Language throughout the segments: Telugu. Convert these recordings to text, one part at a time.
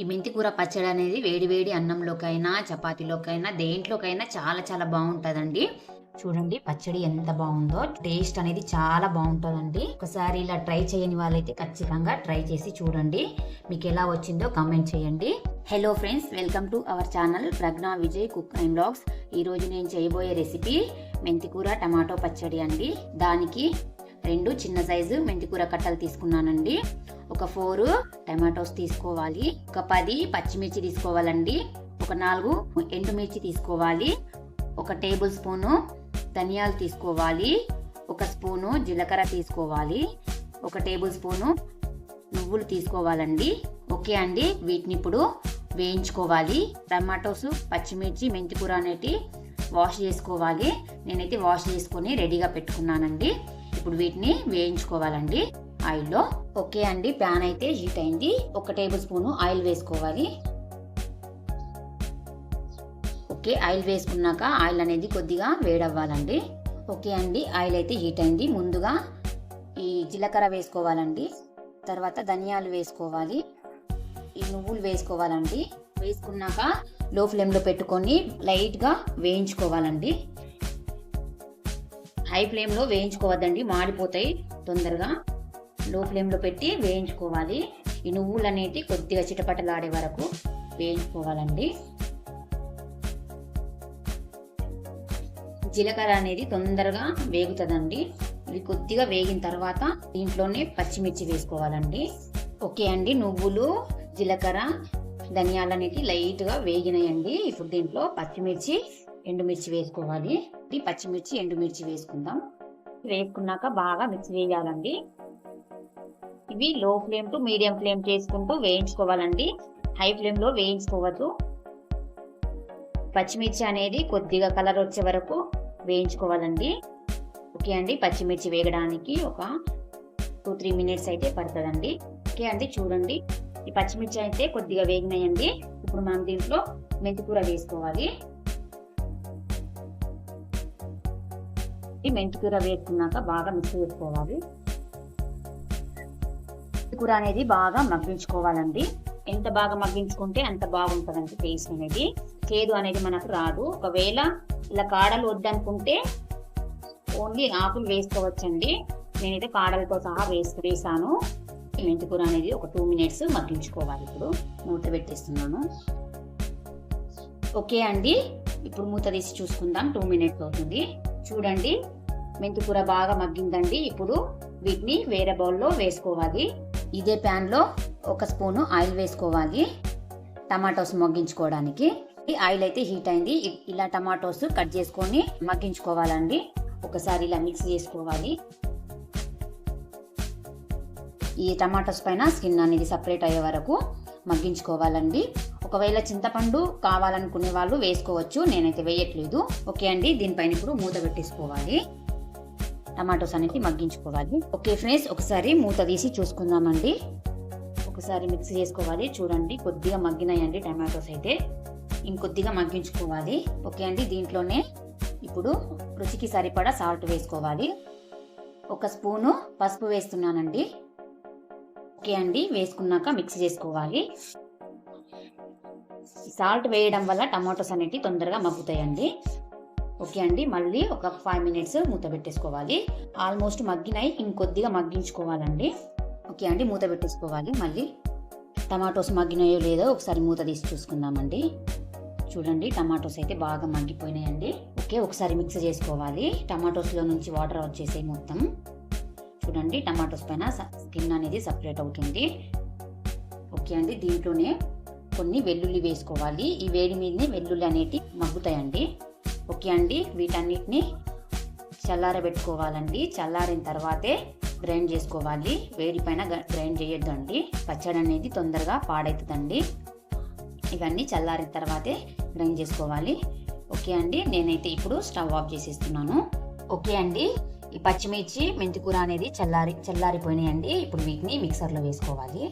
ఈ మెంతి కూర పచ్చడి అనేది వేడి వేడి అన్నంలోకైనా చపాతీలోకైనా దేంట్లోకైనా చాలా చాలా బాగుంటుందండి. చూడండి పచ్చడి ఎంత బాగుందో టేస్ట్ అనేది చాలా బాగుంటుందండి. ఒకసారి ఇలా ట్రై చేయని వాళ్ళైతే ఖచ్చితంగా ట్రై చేసి చూడండి. మీకు ఎలా వచ్చిందో కామెంట్ చేయండి. Hello friends welcome to our channel Pragna Vijay cook and blogs ఈరోజు నేను చేయబోయే రెసిపీ మెంతికూర టమాటో పచ్చడి అండి. దానికి రెండు చిన్న సైజు మెంతికూర కట్టలు తీసుకున్నానండి. ఒక ఫోర్ టమాటోస్ తీసుకోవాలి. ఒక పది పచ్చిమిర్చి తీసుకోవాలండి. ఒక నాలుగు ఎండుమిర్చి తీసుకోవాలి. ఒక టేబుల్ స్పూను ధనియాలు తీసుకోవాలి. ఒక స్పూను జీలకర్ర తీసుకోవాలి. ఒక టేబుల్ స్పూను నువ్వులు తీసుకోవాలండి. ఓకే అండి. వీటిని ఇప్పుడు వేయించుకోవాలి. టమాటోస్ పచ్చిమిర్చి మెంతికూర అనేటి వాష్ చేసుకోవాలి. నేనైతే వాష్ చేసుకొని రెడీగా పెట్టుకున్నానండి. ఇప్పుడు వీటిని వేయించుకోవాలండి. ఆయిల్లో ఓకే అండి ప్యాన్ అయితే హీట్ అయింది. ఒక టేబుల్ స్పూన్ ఆయిల్ వేసుకోవాలి. ఓకే ఆయిల్ వేసుకున్నాక ఆయిల్ అనేది కొద్దిగా వేడవ్వాలండి. ఓకే అండి ఆయిల్ అయితే హీట్ అయింది. ముందుగా ఈ జీలకర్ర వేసుకోవాలండి. తర్వాత ధనియాలు వేసుకోవాలి. ఈ నువ్వులు వేసుకోవాలండి. వేసుకున్నాక లో ఫ్లేమ్లో పెట్టుకొని లైట్గా వేయించుకోవాలండి. హై ఫ్లేమ్లో వేయించుకోవద్దండి మాడిపోతాయి. తొందరగా లో ఫ్లేమ్లో పెట్టి వేయించుకోవాలి. ఈ నువ్వులు అనేది కొద్దిగా చిటపటలాడే వరకు వేయించుకోవాలండి. జీలకర్ర అనేది తొందరగా వేగుతుందండి. ఇవి కొద్దిగా వేగిన తర్వాత దీంట్లోనే పచ్చిమిర్చి వేసుకోవాలండి. ఓకే అండి నువ్వులు జీలకర్ర ధనియాలు అనేది లైట్గా వేగినాయండి. ఇప్పుడు దీంట్లో పచ్చిమిర్చి ఎండుమిర్చి వేసుకోవాలి. ఈ పచ్చిమిర్చి ఎండుమిర్చి వేసుకుందాం. వేసుకున్నాక బాగా మిక్స్ వేయాలండి ఇవి లో ఫ్లేమ్ టు మీడియం ఫ్లేమ్ చేసుకుంటూ వేయించుకోవాలండి. హై ఫ్లేమ్లో వేయించుకోవద్దు. పచ్చిమిర్చి అనేది కొద్దిగా కలర్ వచ్చే వరకు వేయించుకోవాలండి. ఓకే అండి పచ్చిమిర్చి వేగడానికి ఒక టూ త్రీ మినిట్స్ అయితే పడుతుందండి. ఓకే అండి చూడండి. ఈ పచ్చిమిర్చి అయితే కొద్దిగా వేగినాయండి. ఇప్పుడు మనం దీంట్లో మెంతికూర వేసుకోవాలి. పెట్టి మెంతికూర వేసుకున్నాక బాగా మిక్స్ చేసుకోవాలి. కూర అనేది బాగా మగ్గించుకోవాలండి. ఎంత బాగా మగ్గించుకుంటే అంత బాగుంటుందండి టేస్ట్ అనేది. చేదు అనేది మనకు రాదు. ఒకవేళ ఇలా కాడలు వద్దనుకుంటే ఓన్లీ ఆకులు వేసుకోవచ్చండి. నేనైతే కాడలతో సహా వేసి వేసాను. మెంతికూర అనేది ఒక టూ మినిట్స్ మగ్గించుకోవాలి ఇప్పుడు. మూత పెట్టేస్తున్నాను. ఓకే అండి. ఇప్పుడు మూత తీసి చూసుకుందాం. టూ మినిట్స్ అవుతుంది. చూడండి. మెంతికూర బాగా మగ్గిందండి. ఇప్పుడు వీటిని వేరే బౌల్లో వేసుకోవాలి. ఇదే ప్యాన్లో ఒక స్పూను ఆయిల్ వేసుకోవాలి. టమాటోస్ మగ్గించుకోవడానికి. ఈ ఆయిల్ అయితే హీట్ అయింది. ఇలా టమాటోస్ కట్ చేసుకొని మగ్గించుకోవాలండి. ఒకసారి ఇలా మిక్స్ చేసుకోవాలి. ఈ టమాటోస్ పైన స్కిన్ అనేది సపరేట్ అయ్యే వరకు మగ్గించుకోవాలండి. ఒకవేళ చింతపండు కావాలనుకునే వాళ్ళు వేసుకోవచ్చు. నేనైతే వేయట్లేదు. ఓకే అండి. దీనిపైన ఇప్పుడు మూత పెట్టేసుకోవాలి. టమాటోస్ అనేది మగ్గించుకోవాలి. ఓకే ఫ్రెండ్స్ ఒకసారి మూత తీసి చూసుకుందామండి. ఒకసారి మిక్స్ చేసుకోవాలి. చూడండి కొద్దిగా మగ్గినాయండి టమాటోస్ అయితే. ఇంకొద్దిగా మగ్గించుకోవాలి. ఓకే అండి దీంట్లోనే ఇప్పుడు రుచికి సరిపడా సాల్ట్ వేసుకోవాలి. ఒక స్పూను పసుపు వేస్తున్నానండి. ఓకే అండి వేసుకున్నాక మిక్స్ చేసుకోవాలి. సాల్ట్ వేయడం వల్ల టమాటోస్ అనేవి తొందరగా మగ్గుతాయండి. ఓకే అండి మళ్ళీ ఒక ఫైవ్ మినిట్స్ మూత పెట్టేసుకోవాలి. ఆల్మోస్ట్ మగ్గినాయి ఇంకొద్దిగా మగ్గించుకోవాలండి. ఓకే అండి మూత పెట్టేసుకోవాలి మళ్ళీ. టమాటోస్ మగ్గినాయో లేదో ఒకసారి మూత తీసి చూసుకుందామండి. చూడండి టమాటోస్ అయితే బాగా మగ్గిపోయినాయండి. ఓకే ఒకసారి మిక్స్ చేసుకోవాలి. టమాటోస్లో నుంచి వాటర్ వచ్చేసాయి మొత్తం. చూడండి టమాటోస్ పైన స్కిన్ అనేది సపరేట్ అవుతుంది. ఓకే అండి దీంట్లోనే కొన్ని వెల్లుల్లి వేసుకోవాలి. ఈ వేడి మీదనే వెల్లుల్లి అనేటి మగ్గుతాయండి. ఓకే అండి. వీటన్నిటిని చల్లారబెట్టుకోవాలండి. చల్లారిన తర్వాతే గ్రైండ్ చేసుకోవాలి. వేడి పైన గ్రైండ్ చేయొద్దండి. పచ్చడి అనేది తొందరగా పాడవుతుందండి ఇవన్నీ చల్లారిన తర్వాతే గ్రైండ్ చేసుకోవాలి. ఓకే అండి. నేనైతే ఇప్పుడు స్టవ్ ఆఫ్ చేసేస్తున్నాను. ఓకే అండి. ఈ పచ్చిమిర్చి మెంతికూర అనేది చల్లారి చల్లారిపోయినాయండి. ఇప్పుడు వీటిని మిక్సర్లో వేసుకోవాలి.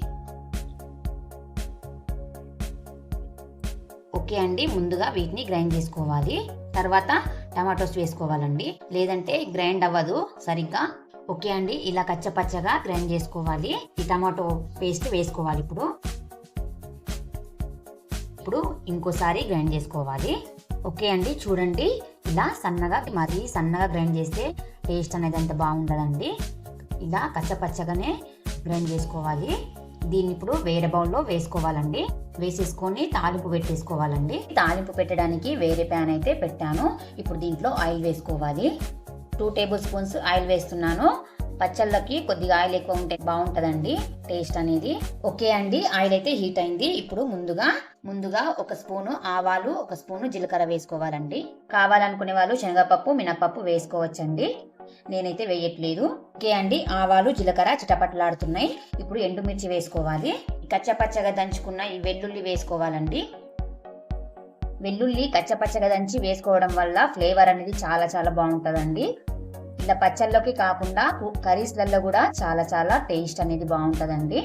ఓకే అండి. ముందుగా వీటిని గ్రైండ్ చేసుకోవాలి. తర్వాత టమాటోస్ వేసుకోవాలండి. లేదంటే గ్రైండ్ అవ్వదు సరిగ్గా. ఓకే అండి ఇలా కచ్చపచ్చగా గ్రైండ్ చేసుకోవాలి. ఈ టమాటో పేస్ట్ వేసుకోవాలి ఇప్పుడు. ఇప్పుడు ఇంకోసారి గ్రైండ్ చేసుకోవాలి. ఓకే అండి చూడండి. ఇలా సన్నగా మరీ సన్నగా గ్రైండ్ చేస్తే టేస్ట్ అనేది అంత బాగుండదండి. ఇలా కచ్చపచ్చగానే గ్రైండ్ చేసుకోవాలి. దీన్ని ఇప్పుడు వేరే బౌల్లో వేసుకోవాలండి. వేసేసుకొని తాలింపు పెట్టేసుకోవాలండి. తాలింపు పెట్టడానికి వేరే ప్యాన్ అయితే పెట్టాను. ఇప్పుడు దీంట్లో ఆయిల్ వేసుకోవాలి. టూ టేబుల్ స్పూన్స్ ఆయిల్ వేస్తున్నాను. పచ్చళ్ళకి కొద్దిగా ఆయిల్ ఎక్కువ ఉంటే బాగుంటుందండి టేస్ట్ అనేది. ఓకే అండి ఆయిల్ అయితే హీట్ అయింది. ఇప్పుడు ముందుగా ముందుగా ఒక స్పూను ఆవాలు ఒక స్పూను జీలకర్ర వేసుకోవాలండి. కావాలనుకునే వాళ్ళు శనగపప్పు మినపప్పు వేసుకోవచ్చండి. నేనైతే వేయట్లేదు. ఓకే అండి ఆవాలు జీలకర్ర చిటపట్లాడుతున్నాయి. ఇప్పుడు ఎండుమిర్చి వేసుకోవాలి. కచ్చపచ్చగా దంచుకున్న ఈ వెల్లుల్లి వేసుకోవాలండి. వెల్లుల్లి కచ్చపచ్చగా దంచి వేసుకోవడం వల్ల ఫ్లేవర్ అనేది చాలా చాలా బాగుంటుందండి. ఇలా పచ్చళ్ళలోకి కాకుండా కర్రీస్లలో కూడా చాలా చాలా టేస్ట్ అనేది బాగుంటుందండి.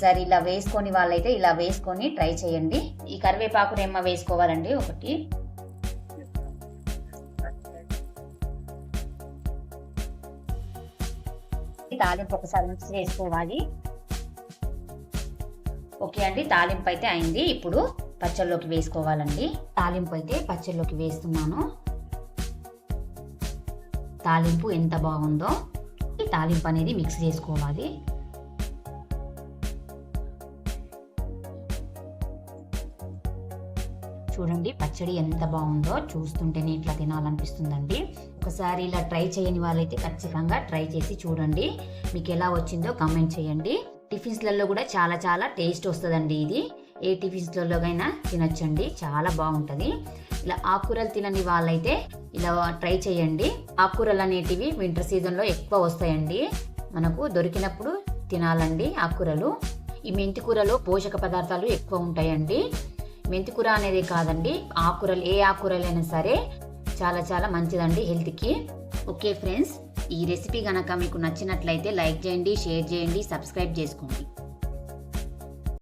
సరే ఇలా వేసుకొని వాళ్ళైతే ఇలా వేసుకొని ట్రై చేయండి. ఈ కరివేపాకు రెమ్మ వేసుకోవాలండి ఒకటి. తాలింపు ఒకసారి మిక్స్ చేసుకోవాలి. ఓకే అండి తాలింపు అయితే అయింది. ఇప్పుడు పచ్చళ్ళలోకి వేసుకోవాలండి. తాలింపు అయితే పచ్చళ్ళలోకి వేస్తున్నాను. తాలింపు ఎంత బాగుందో ఈ తాలింపు అనేది మిక్స్ చేసుకోవాలి. చూడండి పచ్చడి ఎంత బాగుందో చూస్తుంటేనే ఇట్లా తినాలనిపిస్తుందండి. ఒకసారి ఇలా ట్రై చేయని వాళ్ళైతే ఖచ్చితంగా ట్రై చేసి చూడండి మీకు ఎలా వచ్చిందో కామెంట్ చేయండి. టిఫిన్స్లలో కూడా చాలా చాలా టేస్ట్ వస్తుందండి ఇది. ఏ టిఫిన్స్లలోకైనా తినొచ్చండి చాలా బాగుంటుంది. ఇలా ఆకుకూరలు తినని వాళ్ళైతే ఇలా ట్రై చేయండి. ఆకుకూరలు అనేటివి వింటర్ సీజన్లో ఎక్కువ వస్తాయండి. మనకు దొరికినప్పుడు తినాలండి ఆకుకూరలు. ఈ మెంతి కూరలో పోషక పదార్థాలు ఎక్కువ ఉంటాయండి. మెంతికూర అనేది కాదండి. ఆకుకూరలు ఏ ఆకుకూరలైనా సరే చాలా చాలా మంచిదండి హెల్త్కి. ఓకే ఫ్రెండ్స్ ఈ రెసిపీ కనుక మీకు నచ్చినట్లయితే లైక్ చేయండి షేర్ చేయండి సబ్స్క్రైబ్ చేసుకోండి.